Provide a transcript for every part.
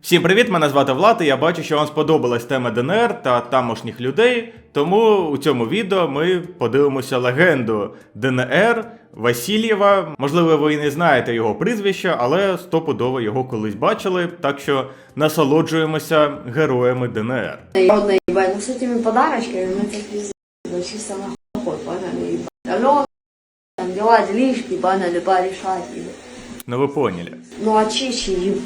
Всім привіт! Мене звати Влад, і я бачу, що вам сподобалась тема ДНР та тамошніх людей. Тому у цьому відео ми подивимося легенду ДНР Васильєва. Можливо, ви і не знаєте його прізвища, але стопудово його колись бачили. Так що насолоджуємося героями ДНР. Народная ебать, ну с этими подарочками мы так пиздец, вообще самый ход, поняли, ебать. Алло, там дела, делишки, поняли, порешать, ебать. Ну ви поняли. Ну а чечи, ебать.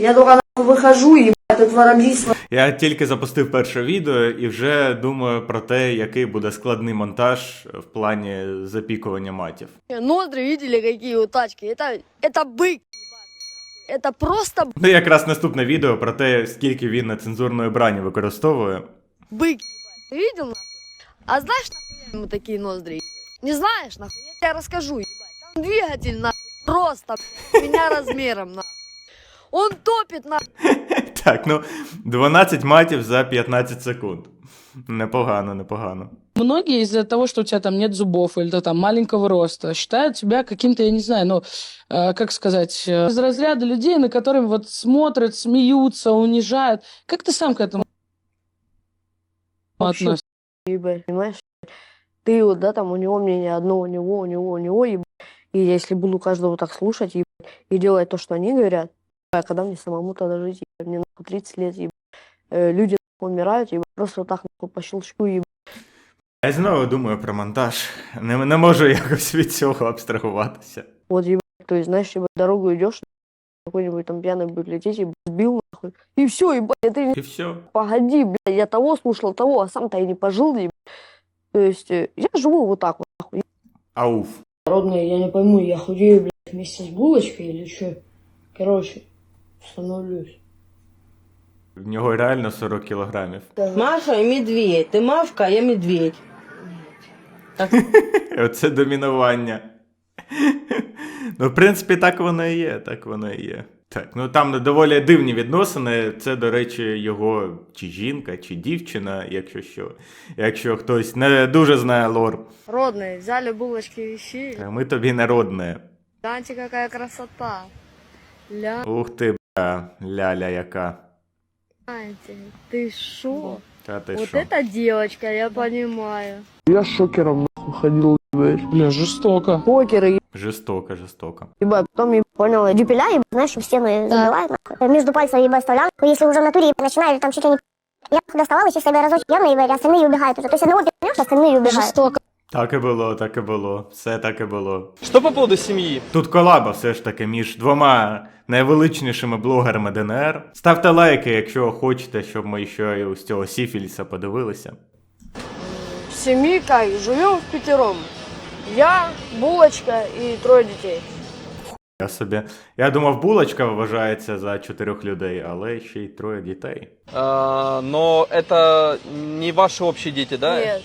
Я только нахуй выхожу, ебать, тут воробьиство. Я тільки запустив перше відео і вже думаю про те, який буде складний монтаж в плані запікування матів. Ноздри видели, какие у тачки? Это, это бык. Это просто Ну, якраз наступне відео про те, скільки він нецензурної брані використовує. бык. Ты видел, нахуй? А знаешь, нахуй ему такие ноздри? Не знаешь, нахуй? Я тебе расскажу, ебать. Там двигатель, нахуй, просто меня размером, нахуй. Он топит, нахуй. Так, ну 12 матів за 15 секунд. Непогано, непогано. Многие из-за того, что у тебя там нет зубов или ты там маленького роста, считают тебя каким-то, я не знаю, ну, э, как сказать, э, из разряда людей, на которых вот смотрят, смеются, унижают. Как ты сам к этому Вообще, относишься? Ебать, понимаешь? Ты вот, да, там у него мнение одно, у него, у него, у него, ебать. И если буду каждого так слушать, ебать, и делать то, что они говорят, а когда мне самому тогда жить, ебать, мне нахуй 30 лет, ебать. Э, люди нахуй умирают, ебать, просто вот так нахуй по щелчку, ебать. Я знову думаю про монтаж. Не, не можу якось від цього абстрагуватися. Вот, ебать, то есть, знаешь, ебать, дорогу идешь, какой-нибудь там пьяный будет лететь, ебать, сбил, нахуй, и все, ебать, ты І все. погоди, блядь, я того слушал, того, а сам-то и не пожил, ебать. То есть, э, я живу вот так вот, нахуй. Ауф. Народная, я не пойму, я худею, блядь, вместе с булочкой или что? Короче, становлюсь. В нього реально 40 кілограмів. Маша и медведь. Ты Машка, а я медведь. Оце домінування. Ну, в принципі, так воно і є, так воно і є. Так, ну там доволі дивні відносини. Це, до речі, його чи жінка, чи дівчина, якщо що. Якщо хтось не дуже знає лор, Родные, взяли булочки вещи. Ми тобі народне. Гляньте, какая красота. Ля, Ух ти, ляля яка. ты шо? Та ти Вот що? эта девочка, я понимаю. Я шокером нахуй ходил, блядь. Бля, жестоко. Покеры, Жестоко, жестоко. ебать, потом, ебать, понял, я дюпеля, ебать, знаешь, в стену забивает, нахуй. Между пальцев, ебать, вставлял. Если уже в натуре ебать, начинали там чуть ли не... Я доставал, еще себе разочек явно, ебать, остальные убегают уже. То есть одного пи***нешь, остальные убегают. Жестоко. Так і було, так і було. Все так і було. Что по поводу семьи? Тут колаба все ж таки між двома найвеличнішими блогерами ДНР. Ставте лайки, якщо хочете, щоб ми ще й з цього Сіфіліса подивилися. Семейка, живем в пятером. Я, булочка и трое детей. Я собі. Я думав, булочка вважається за чотирьох людей, але ще й троє дітей. А, но это не ваши общие дети, да? Нет.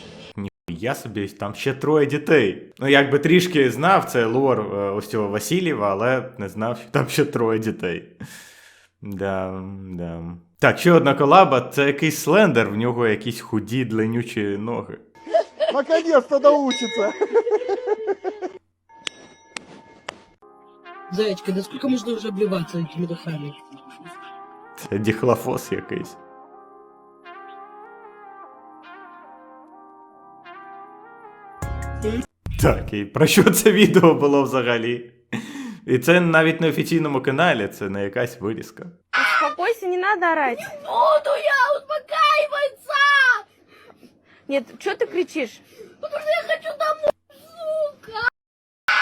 Я собі там ще троє дітей. Ну, якби трішки знав це лор е, ось цього Васильєва, але не знав, що там ще троє дітей. Да, да. Так, ще одна колаба, це якийсь слендер, в нього якісь худі, длиннючі ноги. Наконец-то научится. Зайчка, да сколько можно уже обливаться этими духами? Це діхлофос якийсь. Так, і про що це відео було взагалі? І це навіть на офіційному каналі, це не якась вирізка. Успокойся, не надо орать. Не буду я успокаиваться! Нет, что ты кричишь? Потому что я хочу домой, сука!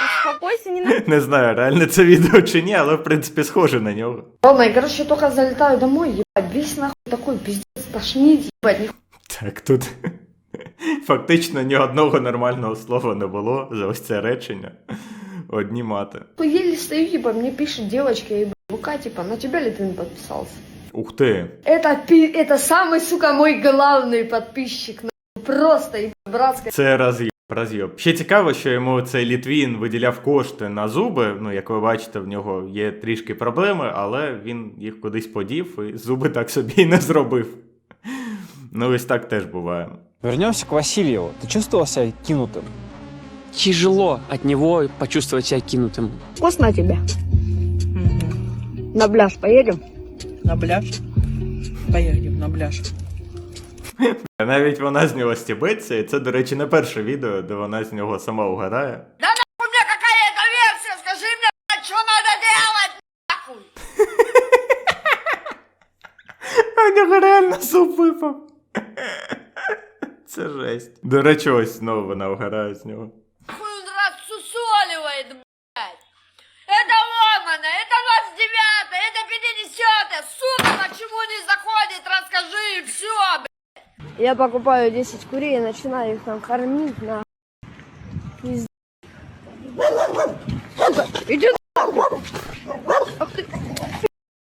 Успокойся, не надо. Не знаю, реально це відео чи ні, але в принципі схоже на нього. Ладно, я, короче, только залетаю домой, ебать, весь нахуй такой пиздец, тошнить, ебать, нихуя Так, тут фактично ні одного нормального слова не було за ось це речення. Одні мати. еле стою, типа, мне пишет девочка, ебать, ВК, типа, на тебя ли ты не подписался? Ух ти. Это, пи- это самый, сука, мой главный подписчик, нахуй, просто, ебать, братская. Це роз'єб. Роз'єб. Ще цікаво, що йому цей Літвін виділяв кошти на зуби. Ну, як ви бачите, в нього є трішки проблеми, але він їх кудись подів і зуби так собі і не зробив. Ну, ось так теж буває. Вернемся к Васильеву. Ты чувствовал себя кинутым? Тяжело от него почувствовать себя кинутым. Вкусно тебе? На пляж поедем? На пляж? Поедем на пляж. Навіть вона з нього стібеться, і це, до речі, не перше відео, де вона з нього сама угадає. Да нахуй мне какая это версия? Скажи мне, блядь, что надо делать, нахуй! А в нього реально суп випав. Це жесть. До речі, ось знову вона угадає з нього. Он рассусоливает, блядь! Это он она, это 29 это 50 сука, почему не заходит, расскажи и все, блядь! Я покупаю 10 курей и начинаю их там кормить на... Сука, иди нахуй! Ах ты,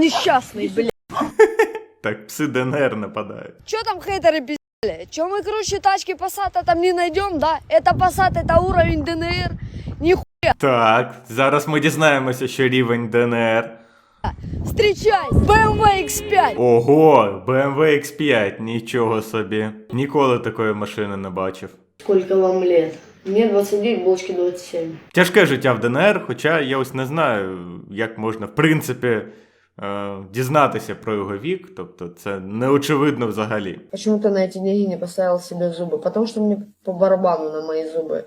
несчастный, блядь. Так пси ДНР нападають. Че там хейтеры пиздели? Че мы круче тачки Passat там не найдем, да? Это Passat, это уровень ДНР. Нихуя. Так, зараз ми дізнаємося, що рівень ДНР. Встречай, BMW X5. Ого, BMW X5, нічого собі. Ніколи такої машини не бачив. Сколько вам лет? Мне 29, булочки 27. Тяжке життя в ДНР, хоча я ось не знаю, як можна в принципі е, дізнатися про його вік, тобто це неочевидно взагалі. Почему ты на эти деньги не поставил себе зубы? Потому что мне по барабану на мои зубы.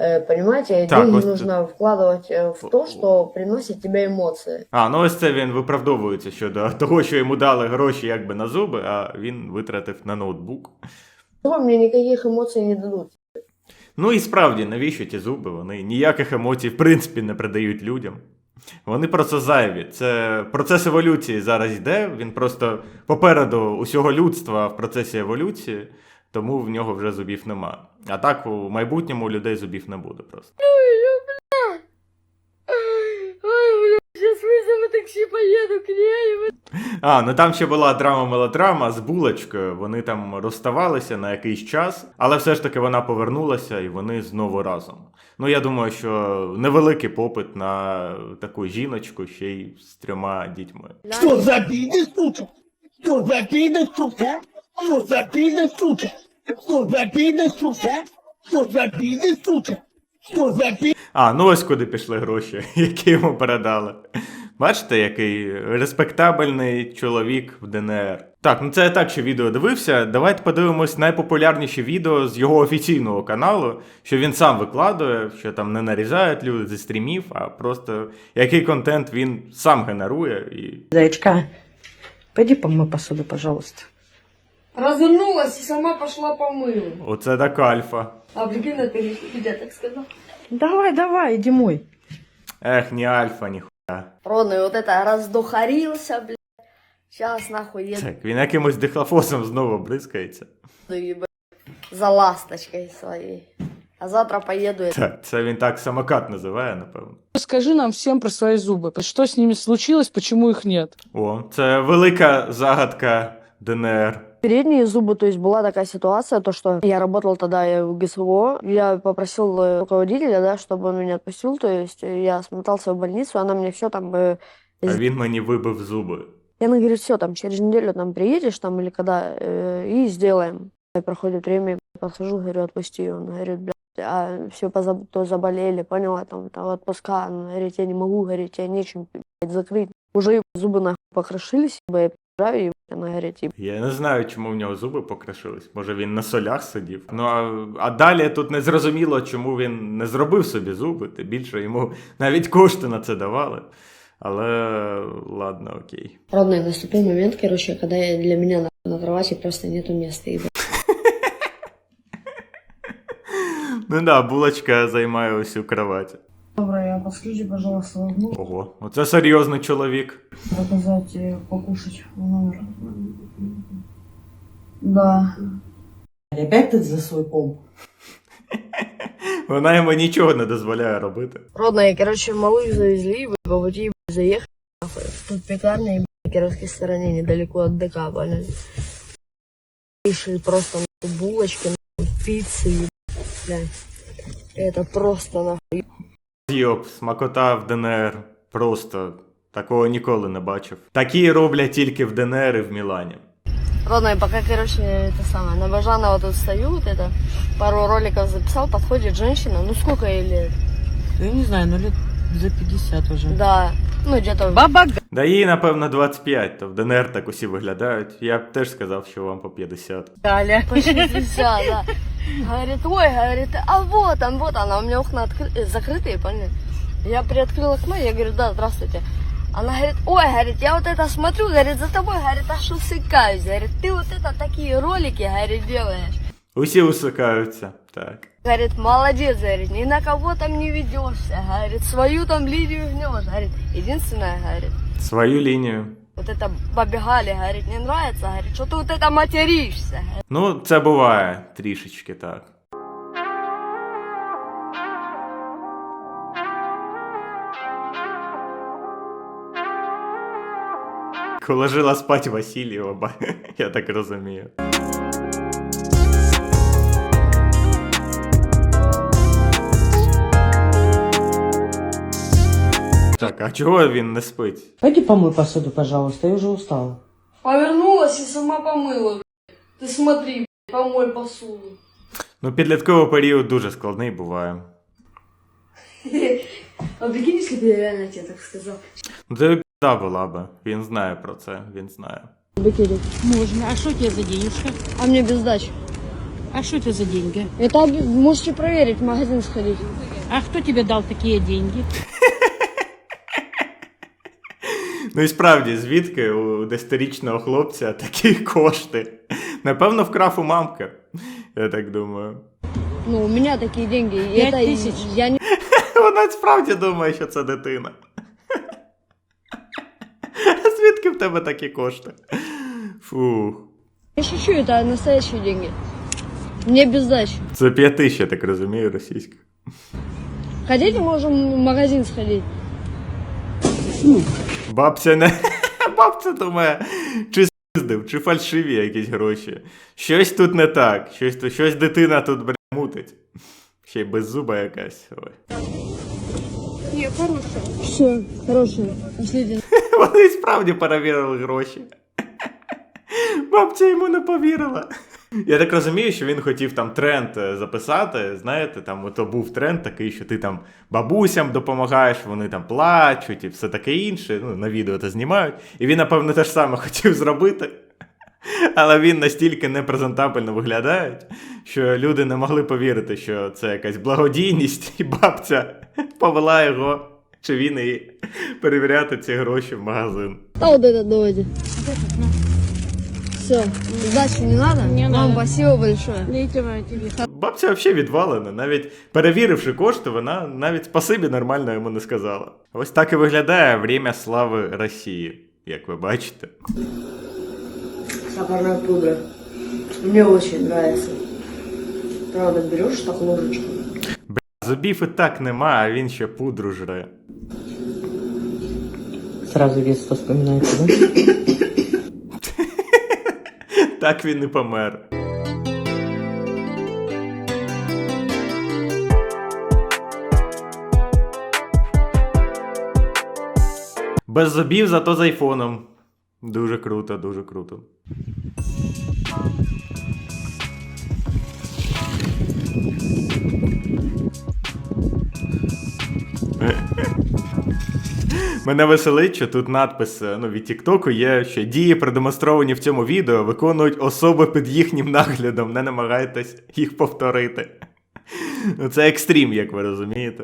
Э, Понимаете, Так, деньги вот- нужно вкладывать э, в то, что приносит тебе эмоции. А, ну ось це він виправдовується щодо того, що йому дали гроші якби на зуби, а він витратив на ноутбук. Зубы мне никаких эмоций не дадут. Ну і справді, навіщо ті зуби? Вони ніяких емоцій в принципі не придають людям. Вони просто зайві. Це процес еволюції зараз йде. Він просто попереду усього людства в процесі еволюції, тому в нього вже зубів нема. А так у майбутньому у людей зубів не буде просто. А, ну там ще була драма-мелодрама з булочкою. Вони там розставалися на якийсь час, але все ж таки вона повернулася і вони знову разом. Ну я думаю, що невеликий попит на таку жіночку ще й з трьома дітьми. Что за бизнес, сука? Что за бизнес, сука? Что за бизнес, сука? Что за бизнес, сука? Что за бизнес, сука? Что за бизнес? А, ну ось куди пішли гроші, які йому передали. Бачите, який респектабельний чоловік в ДНР. Так, ну це я так ще відео дивився. Давайте подивимось найпопулярніші відео з його офіційного каналу, що він сам викладує, що там не нарізають люди зі стрімів, а просто який контент він сам генерує. І Зайчка, пойди помой посуду, пожалуйста. Развернулась и сама пошла помыла. оце так альфа. А прикинь, это Википедия так сказал. Давай, давай, иди мой. Ех, ні альфа, ні хуя. Родный, вот это раздухарился, блядь. Сейчас нахуй еду, Так, він якимось дихлофосом знову бризкається. ебать, за ласточкой своей. А завтра поеду это. Так, це він так самокат називає, напевно. Скажи нам всем про свои зубы. Что с ними случилось, почему их нет? О, це велика загадка ДНР. Передние зубы, то есть была такая ситуация, то что я работал тогда э, в ГСВО, я попросил э, руководителя, да, чтобы он меня отпустил, то есть э, я смотался в больницу, она мне все там э, А він мені вибив зуби. И она говорит, все, там через неделю там приедешь, там или когда, э, и сделаем. И проходит время, я подхожу, говорю, отпусти. Он говорит, блядь, а все позаб... то заболели, поняла, там, там отпуска. Он говорит, я не могу, говорит, я нечем блядь, закрыть. Уже ебать, зубы нахуй покрошились, ебать, я приезжаю, ебать, она говорит, ебать, Я не знаю, чому в нього зуби покрашились. Може він на солях сидів. Ну а, а далі тут не зрозуміло, чому він не зробив собі зуби. Тим більше йому навіть кошти на це давали. Але ладно, окей. Родной, наступил момент, короче, когда я, для меня на, на кровати просто нету места. ебать. Ну да, булочка займає усю кровать. Доброе, подскажите, пожалуйста, могу Ого, оце серйозний чоловік. заказать э, покушать в номер? Да. Опять ты за свой комп? Вона йому нічого не дозволяє робити. Родная, короче, малых завезли, ебать, по пути ебать, заехали, нахуй. Тут пекарня, ебать, на Кировской стороне, недалеко от ДК, поняли? Решили просто нахуй, булочки, нахуй, пиццы, ебать, блядь. Это просто, нахуй, Йоп, смакота в ДНР. Просто такого ніколи не бачив. Такі роблять тільки в ДНР і в Мілані. Родная, пока, короче, это самое, на Бажанова тут стою, вот это, пару роликов записал, подходит женщина, ну сколько ей лет? Я не знаю, ну лет за 50 уже. Да, ну где-то... Баба Да їй, напевно, 25, то в ДНР так усі виглядають. Я б теж сказав, що вам по 50. Почти 50, да. Говорит, ой, говорит, а вот он, вот она, у меня окна откры- э, закрытые, поняли? Я приоткрыла окно, я говорю, да, здравствуйте. Она говорит, ой, говорит, я вот это смотрю, говорит, за тобой, говорит, аж усыкаюсь. Говорит, ты вот это такие ролики, говорит, делаешь. Усі усикаються. Так. Говорит, молодец, говорит, ни на кого там не ведешься, говорит, свою там линию гнешь, говорит, единственное, говорит, Свою лінію. вот это побегали, говорит, не нравится, говорит, что ты вот это материшься, говорит. Ну, це буває трішечки так. Коли жила спать Васильєва, ба- я так розумію. Так, а чого він не спить? Пойди помой посуду, пожалуйста, я уже устала. Повернулась и сама помыла, блядь. Ты смотри, блядь, помой посуду. Ну, підлітковий період дуже складний буває. А прикинь, если бы я реально тебе так сказал. Ну, це біда була би. Він знає про це, він знає. Быкерик. Можно. А что тебе за денежка? А мне без дачи. А что это за деньги? Это об- можете проверить, в магазин сходить. А кто тебе дал такие деньги? Ну і справді, звідки у десятирічного хлопця такі кошти? Напевно, вкрав у мамки. Я так думаю. Ну, у меня такие деньги. и Пять это тысяч? Я не Вона справді думає, що це дитина. А звідки в тебе такі кошти? Фух. не шучу, это настоящие деньги. Мне без дачи. Це п'ятищ, я так розумію, російських. Хотите, можем в магазин сходить? Бабця не. Бабця думає, чи спиздив, чи фальшиві якісь гроші. Щось тут не так, щось, тут- щось дитина тут бля, мутить. Ще й без зуба якась. Ой. Все, хорошее. Пошлите. Вони справді перевірили гроші. Бабця йому не повірила. Я так розумію, що він хотів там тренд е, записати. Знаєте, там ото був тренд такий, що ти там бабусям допомагаєш, вони там плачуть і все таке інше. Ну, на відео це знімають. І він, напевно, те ж саме хотів зробити. Але він настільки непрезентабельно виглядає, що люди не могли повірити, що це якась благодійність, і бабця повела його, чи він її перевіряти ці гроші в магазин. А вот это давайте. Все, сдачи не надо? Не Вам надо. спасибо большое. Тебе. Бабця взагалі відвалена. Навіть перевіривши кошти, вона навіть спасибі нормально йому не сказала. Ось так і виглядає время слави Росії, як ви бачите. Сахарная пудра. Мне очень нравится. Правда, берешь так ложечку. Зубів і так нема, а він ще пудру жре. Сразу детство вспоминается, да? Так він і помер. Без зубів, зато з айфоном. Дуже круто, дуже круто. Мене веселить, що тут надпис ну, від Тіктоку є, що дії, продемонстровані в цьому відео, виконують особи під їхнім наглядом. Не намагайтесь їх повторити. Ну, це екстрім, як ви розумієте.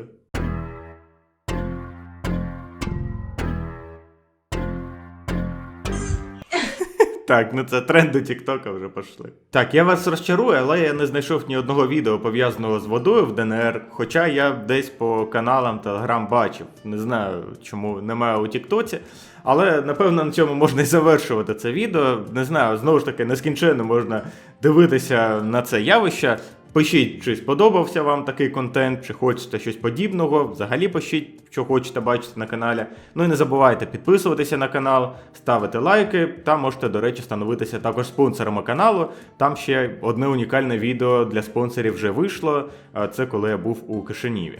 Так, ну це тренди Тіктока вже пішли. Так, я вас розчарую, але я не знайшов ні одного відео пов'язаного з водою в ДНР. Хоча я десь по каналам Телеграм бачив. Не знаю, чому немає у Тіктоці. Але напевно на цьому можна і завершувати це відео. Не знаю, знову ж таки, нескінченно можна дивитися на це явище. Пишіть, чи сподобався вам такий контент, чи хочете щось подібного. Взагалі пишіть, що хочете бачити на каналі. Ну і не забувайте підписуватися на канал, ставити лайки. Та можете, до речі, становитися також спонсорами каналу. Там ще одне унікальне відео для спонсорів вже вийшло. Це коли я був у Кишиніві.